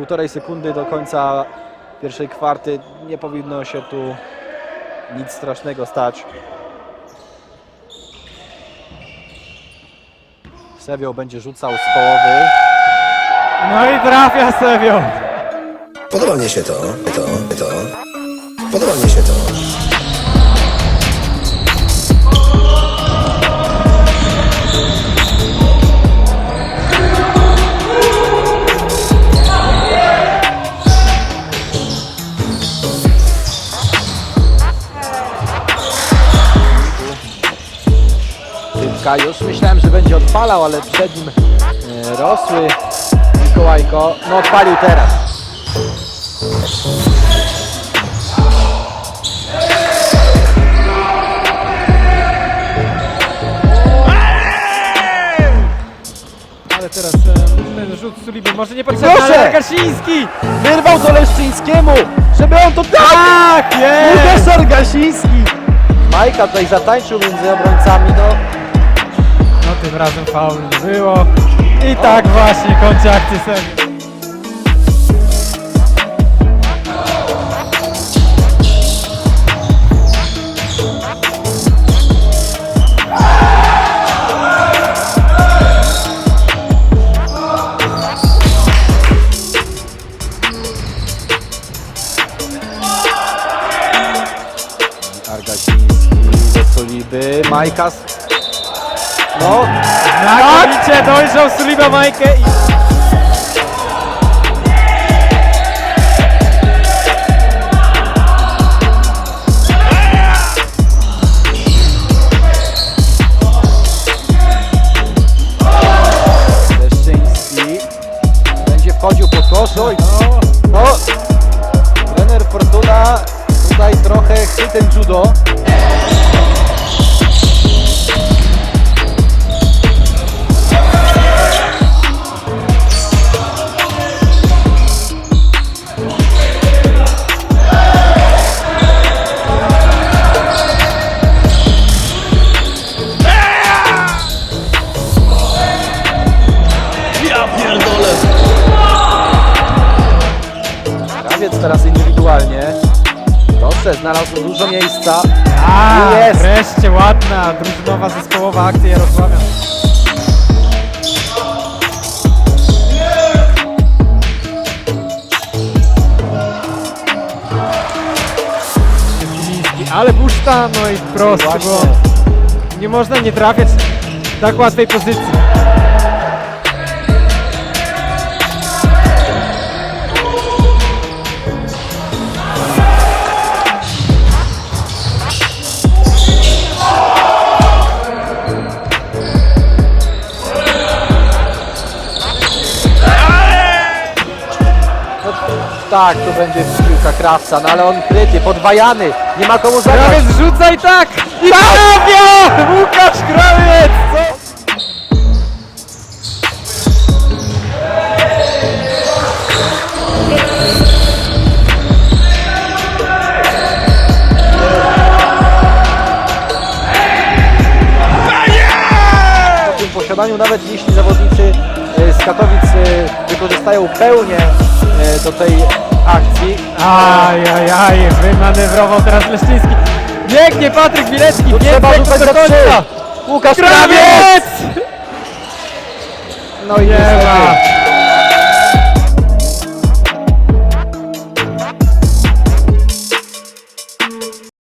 półtorej sekundy do końca pierwszej kwarty. Nie powinno się tu nic strasznego stać. Sevio będzie rzucał z połowy. No i trafia Sevio. Podoba mnie się to, to, to. Podoba mnie się to. Tymka już myślałem, że będzie odpalał, ale przed nim e, rosły Mikołajko. No odpalił teraz. Ale teraz e, ten rzut Suliby może nie potrzebny, Proszę! ale Gasiński! Wyrwał to Leszczyńskiemu, żeby on to tak! Tak, jest! Profesor Gasiński! Majka tutaj zatańczył między obrońcami, no razem faul nie było. I tak właśnie kończy akcję Sevio. Argasiński do Soliby, Majka z... No, Znakomicie dojrzał Suliba Majkę i... Wchodził pod kosz, oj, No, no, trener Fortuna tutaj trochę chwytem judo. Teraz indywidualnie. Dobrze, znalazł dużo miejsca. A, Jest. wreszcie ładna, drużynowa, zespołowa akcja Jarosławia. Ale buszta, no i prosto, Właśnie. bo nie można nie trafiać w tak łatwej pozycji. Tak, to będzie piłka krawca, no ale on kryty, podwajany, nie ma komu zagrać. Krawiec rzuca i tak! I trafia! Łukasz Krawiec! Co? w tym posiadaniu, nawet jeśli zawodnicy e, z Katowic e, wykorzystają pełnię do tej akcji. Ajajaj, wymanewrował teraz Leszczyński. Biegnie Patryk biegnie trzeba do za końca. trzy. Łukasz Krawiec! No i Nie ma.